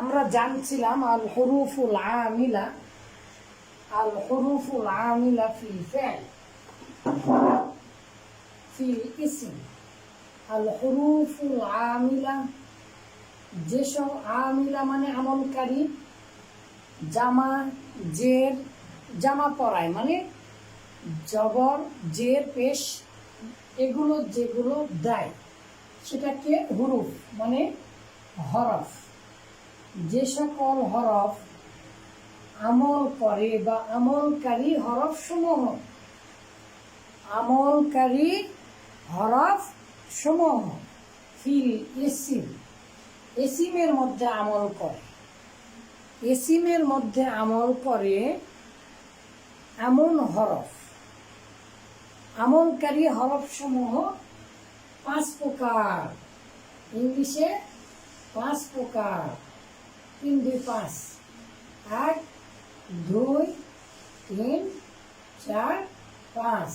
আমরা জানছিলাম আল হরুফুল আমিলা, আল হরুফুল আমিলা ফিল ফেল ফিল ইসিম। আল হরুফুল আমিলা, যেসব আমিলা মানে আমলকারী, জামা জের, জামা পরায় মানে জবর, জের, পেশ, এগুলো যেগুলো দেয়, সেটাকে হুরুফ মানে হরফ। যে সকল হরফ আমল করে বা আমলকারী হরফ সমূহ আমলকারী হরফ সমূহ ফিল এসিম, এসিমের মধ্যে আমল করে। এসিমের মধ্যে আমল করে এমন হরফ, আমলকারী হরফ সমূহ পাঁচ প্রকার। ইংলিশে পাঁচ প্রকার। তিন দুই পাঁচ এক, দুই, তিন, চার, পাঁচ।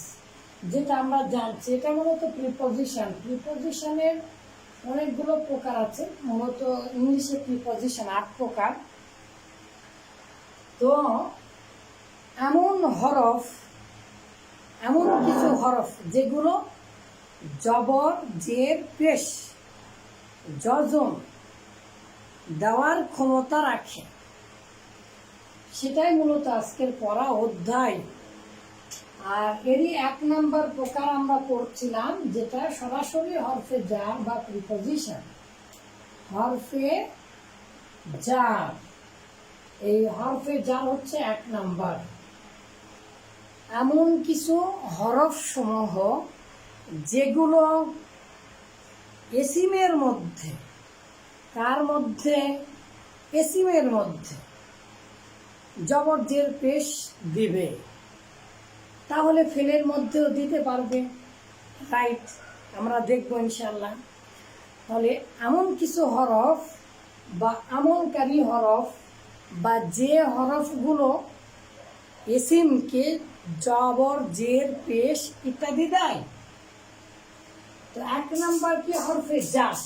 যেটা আমরা জানছি, এটা মূলত প্রিপোজিশন প্রিপোজিশনের অনেকগুলো প্রকার আছে। মূলত ইংলিশে প্রিপোজিশন আট প্রকার। তো, এমন হরফ, এমন কিছু হরফ যেগুলো জবর, জের, পেশ যজন দেওয়ার ক্ষমতা রাখে। সেটাই মূলত আজকের পড়া অধ্যায়। আর এরই এক নাম্বার প্রকার আমরা পড়ছিলাম, যেটা সরাসরি হরফে যার বা প্রিপোজিশন হরফে যার। এই হরফে যার হচ্ছে এক নাম্বার। এমন কিছু হরফ সমূহ যেগুলো এসিমের মধ্যে তার মধ্যে, এসিমের মধ্যে জবরজের পেশ দিবে। তাহলে ফেলের মধ্যেও দিতে পারবে। রাইট আমরা দেখব ইনশাল্লাহ তাহলে এমন কিছু হরফ বা আমলকারী হরফ বা যে হরফগুলো এসিমকে জবর জের পেশ ইত্যাদি দেয়। তো এক নাম্বার কি হরফে জাস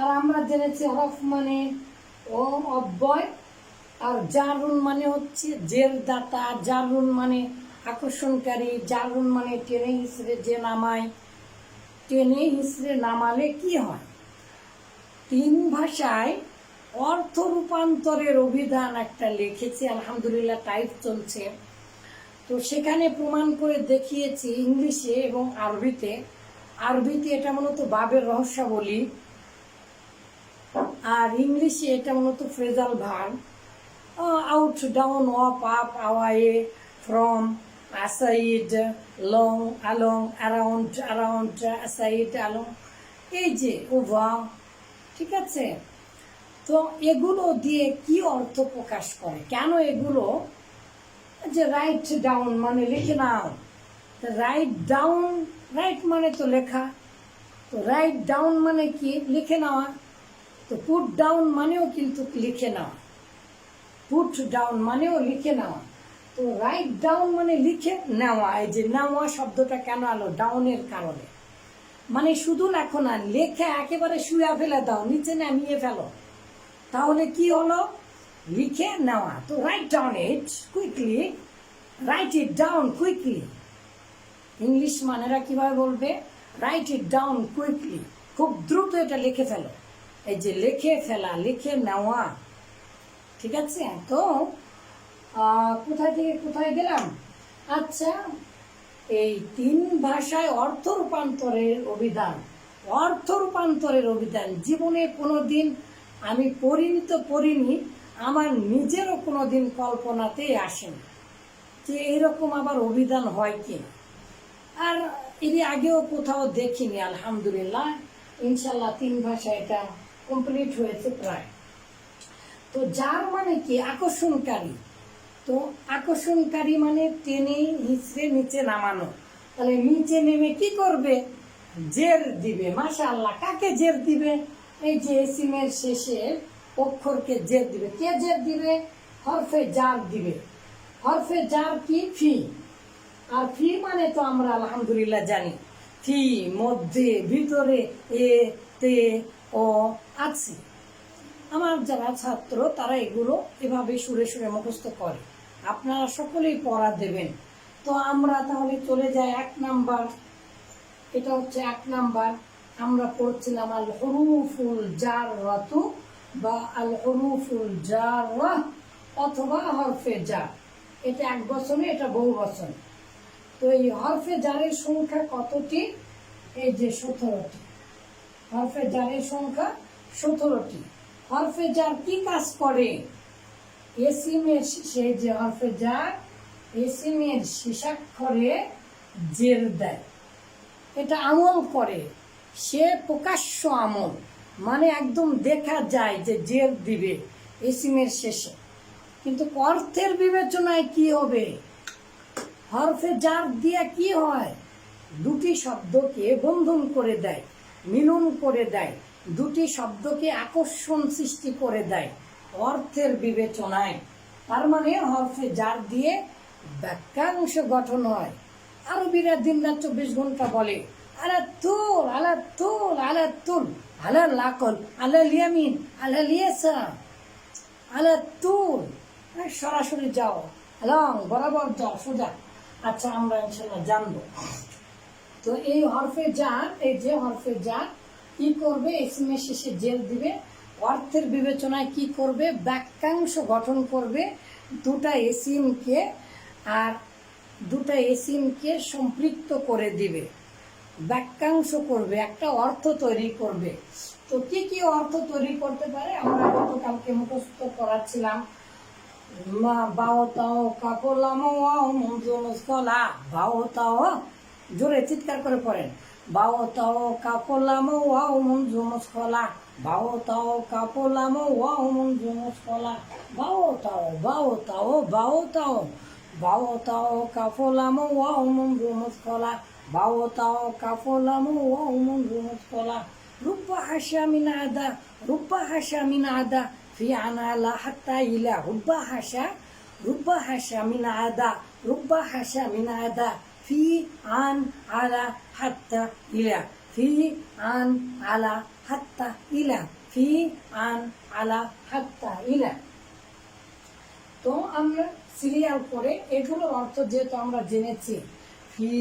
আর আমরা জেনেছি হরফ মানে ও অব্যয়, আর জারুন মানে হচ্ছে জের দাতা জারুন মানে আকর্ষণকারী, জারুন মানে টেনে হিসড়ে যে নামায়। টেনে হিসড়ে নামালে কি হয়? তিন ভাষায় অর্থ রূপান্তরের অভিধান একটা লিখেছি, আলহামদুলিল্লাহ টাইপ চলছে। তো সেখানে প্রমাণ করে দেখিয়েছি ইংলিশে এবং আরবিতে। আরবিতে এটা মূলত বাবের রহস্যাবলী। আর ইংলিশে এটা মূলত phrasal verb out down off up away from aside long along around around aside along এই যে ওভা ঠিক আছে? তো এগুলো দিয়ে কি অর্থ প্রকাশ করে? কেন এগুলো? যে রাইট ডাউন মানে লিখে নাও। রাইট ডাউন রাইট মানে তো লেখা। তো রাইট ডাউন মানে কি? লিখে নেওয়া। তো পুট ডাউন মানেও কিন্তু লিখে নেওয়া পুট ডাউন মানেও লিখে নেওয়া তো রাইট ডাউন মানে লিখে নেওয়া, এই যে নেওয়া শব্দটা কেন আলো? ডাউনের কারণে। মানে শুধু লেখো না, লেখে একেবারে শুয়ে ফেলে দাও, নিচে নামিয়ে ফেলো। তাহলে কি হলো? লিখে নেওয়া। তো write down it quickly write it down quickly English মানেরা কীভাবে বলবে? রাইট ইট ডাউন কুইকলি খুব দ্রুত এটা লিখে ফেলো। এই যে লিখে ফেলা, লিখে নেওয়া, ঠিক আছে? তো কোথায় থেকে কোথায় গেলাম? আচ্ছা এই তিন ভাষায় অর্থ রূপান্তরের অভিধান, অর্থ রূপান্তরের অভিধান জীবনে কোনো দিন আমি পড়িনি তো পড়িনি আমার নিজেরও কোনো দিন কল্পনাতেই আসেনি। যে এইরকম আবার অভিধান হয় কি? আর এর আগেও কোথাও দেখিনি, আলহামদুলিল্লাহ। ইনশাল্লাহ তিন ভাষা এটা কমপ্লিট হয়েছে প্রায়। তো যার মানে কি? আকর্ষণকারী। তো আকর্ষণকারী মানে টেনে হিচড়ে নিচে নামানো। তাহলে নিচে নেমে কি করবে? জের দিবে। মাশা আল্লাহ কাকে জের দিবে? এই যে সিমের শেষে অক্ষরকে জের দিবে। কে জের দিবে? হরফে জার দিবে। হরফে জার কি? ফি। আর ফি মানে তো আমরা আলহামদুলিল্লাহ জানি। ফি মধ্যে, ভিতরে, এ, তে ও আছে। আমার যারা ছাত্র, তারা এগুলো এভাবে সুরে সুরে মুখস্থ করে। আপনারা সকলেই পড়া দেবেন। তো আমরা তাহলে চলে যাই এক নাম্বার। এটা হচ্ছে এক নাম্বার। আমরা পড়ছিলাম আল হরুফুল জার রাতু বা আল হরুফুল জার অথবা হরফে জার। এটা এক বছরে এটা বহু বছর তো এই হরফে জারের সংখ্যা কতটি? এই যে সতেরোটি। হরফে জারের সংখ্যা সতেরোটি। হরফে জার কি কাজ করে? এসিমের শেষে যে হরফে জার, এসিমের শেষাক্ষরে জের দেয়। এটা আমল করে। সে প্রকাশ্য আমল মানে একদম দেখা যায় যে জের দিবে এসিমের শেষে। কিন্তু অর্থের বিবেচনায় কি হবে? হরফে জার দিয়ে কি হয়? দুটি শব্দকে বন্ধন করে দেয়। মিলন করে দেয়। দুটি শব্দকে আকর্ষণ সৃষ্টি করে দেয় অর্থের বিবেচনায়। তার মানে হরফে জার দিয়ে বাক্যাংশ গঠন হয়। আরবিরা দিন রাত চব্বিশ ঘণ্টা বলে আলা তুল আলা তুল আলা লাকল আলা লিয়ামিন আলা লিয়াসা আলা তুল হ্যাঁ, সরাসরি যাও লং বরাবর যাও সোজা। আচ্ছা আমরা ইনশাল্লাহ জানব। তো এই হরফে জার এই যে হরফে জার কি করবে? এসিমের শেষে জেল দিবে। অর্থের বিবেচনায় কি করবে? বাক্যাংশ গঠন করবে দুটা এসিমকে আর দুটা এসিমকে সম্পৃক্ত করে দিবে। বাক্যাংশ করবে, একটা অর্থ তৈরি করবে। তো কি কি অর্থ তৈরি করতে পারে? আমরা গতকালকে মুখস্থ করাচ্ছিলাম। বাও তাও কাপলাম বাও তাও জোরে চিৎকার করে পড়েন বাও তাও কাপলাম ওয়াও মঞ্জু মুসকলা বাও তাও কাপলাম ওয়াও মঞ্জু মুসকলা বাও তাও বাও তাও বাও তাও বাও তাও কাপলাম ওয়াও মঞ্জু মুসকলা বাও তাও কাপলাম ওয়াও মঞ্জু মুসকলা رب حشا من عدا رب حشا من عدا في عنالا حتى إلى رب حشا رب حشا من عدا رب حشا من عدا ফি আন আলা হাত্তা ইলা ফি আন আলা হাত্তা ইলা ফি আন আলা হাত্তা ইলা তো আমরা সিরিয়াল করে এগুলো অর্থ যেহেতু আমরা জেনেছি, ফি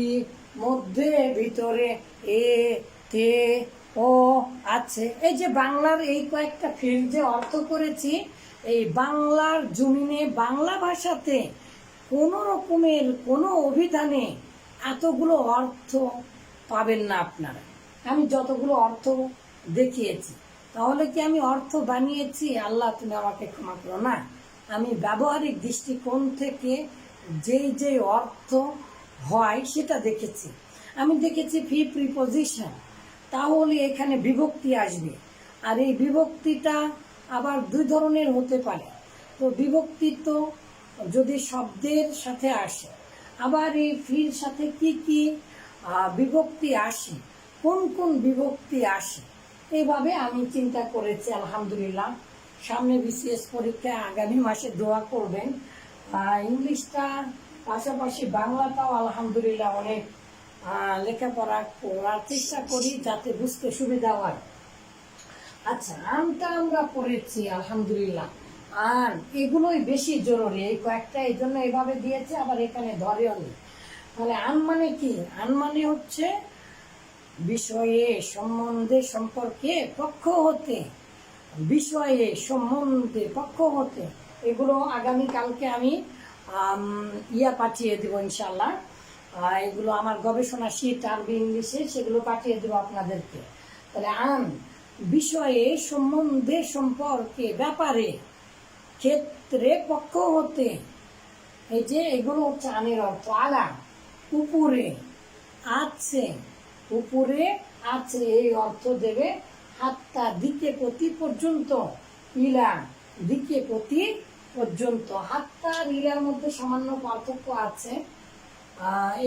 মধ্যে, ভিতরে, এ, তে, ও আছে। এই যে বাংলার এই কয়েকটা ফির যে অর্থ করেছি, এই বাংলার জমিনে বাংলা ভাষাতে কোনো রকমের কোনো অভিধানে এতগুলো অর্থ পাবেন না আপনারা। আমি যতগুলো অর্থ দেখিয়েছি, তাহলে কি আমি অর্থ বানিয়েছি? আল্লাহ, তুমি আমাকে ক্ষমা করো। না, আমি ব্যবহারিক দৃষ্টিকোণ থেকে যেই যে অর্থ হয় সেটা দেখেছি। আমি দেখেছি ফি প্রিপোজিশন তাহলে এখানে বিভক্তি আসবে। আর এই বিভক্তিটা আবার দুই ধরনের হতে পারে। তো বিভক্তি তো যদি শব্দের সাথে আসে আবার এই ফির সাথে কি কি বিভক্তি আসে, কোন কোন বিভক্তি আসে এইভাবে আমি চিন্তা করেছি, আলহামদুলিল্লাহ। সামনে বিসিএস পরীক্ষায় আগামী মাসে দোয়া করবেন। ইংলিশটা পাশাপাশি বাংলাটাও আলহামদুলিল্লাহ অনেক লেখাপড়া করার চেষ্টা করি যাতে বুঝতে সুবিধা হয়। আচ্ছা আমটা আমরা পড়েছি, আলহামদুলিল্লাহ। আর এগুলোই বেশি জরুরি, এই কয়েকটা এই জন্য এভাবে দিয়েছে, আবার এখানে ধরেও আন মানে কি? আন মানে হচ্ছে বিষয়ে সম্বন্ধে সম্পর্কে পক্ষ হতে, বিষয়ে সম্বন্ধে পক্ষ হতে, এগুলো আগামী কালকে আমি, ইয়া পাঠিয়ে দেব ইনশাল্লাহ এগুলো আমার গবেষণা শীট আরবি ইংলিশে, সেগুলো পাঠিয়ে দেবো আপনাদেরকে। তাহলে আন, বিষয়ে সম্বন্ধে সম্পর্কে ব্যাপারে ক্ষেত্রে পক্ষ হতে এই যে এগুলো হচ্ছে আনের অর্থ আলা উপরে, আছে উপরে আছে, এই অর্থ দেবে হাতটা দিকে প্রতি পর্যন্ত ইলা দিকে প্রতি পর্যন্ত। হাতটা আর ইলার মধ্যে সামান্য পার্থক্য আছে।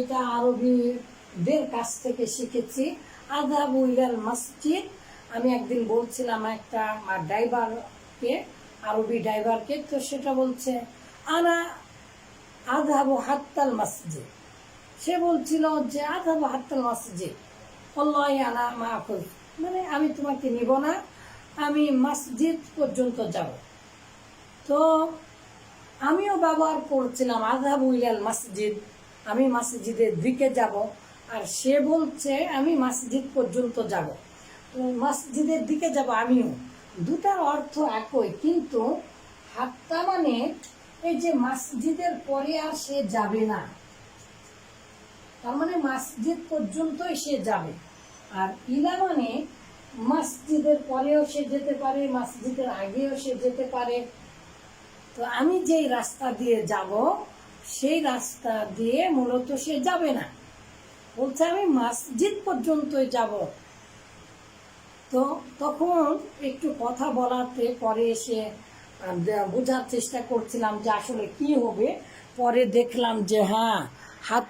এটা আরবিদের কাছ থেকে শিখেছি। আদাবু ইলাল মসজিদ। আমি একদিন বলছিলাম একটা ড্রাইভারকে আরবি ড্রাইভারকে, তো সেটা বলছে, আনা আধাবু হাত্তাল মসজিদ। সে বলছিল যে আধাবু হাত্তাল মসজিদ। অল্লাহ আনা মাহফুজ মানে আমি তোমাকে নিব না, আমি মসজিদ পর্যন্ত যাব। তো আমিও ব্যবহার করছিলাম আধাবু ইলাল মসজিদ। আমি মসজিদের দিকে যাব, আর সে বলছে, আমি মসজিদ পর্যন্ত যাব। মসজিদের দিকে যাব আমিও। দুটার অর্থ একই, কিন্তু হাত্তা মানে এই যে মসজিদের পরে আর সে যাবে না। তার মানে মসজিদ পর্যন্তই সে যাবে। আর ইলা মানে মসজিদের পরেও সে যেতে পারে, মসজিদের আগেও সে যেতে পারে। তো আমি যেই রাস্তা দিয়ে যাব, সেই রাস্তা দিয়ে মূলত সে যাবে না। বলছে আমি মসজিদ পর্যন্তই যাব। তো তখন একটু কথা বলাতে পরে এসে বোঝার চেষ্টা করছিলাম যে আসলে কি হবে। পরে দেখলাম যে হ্যাঁ হাত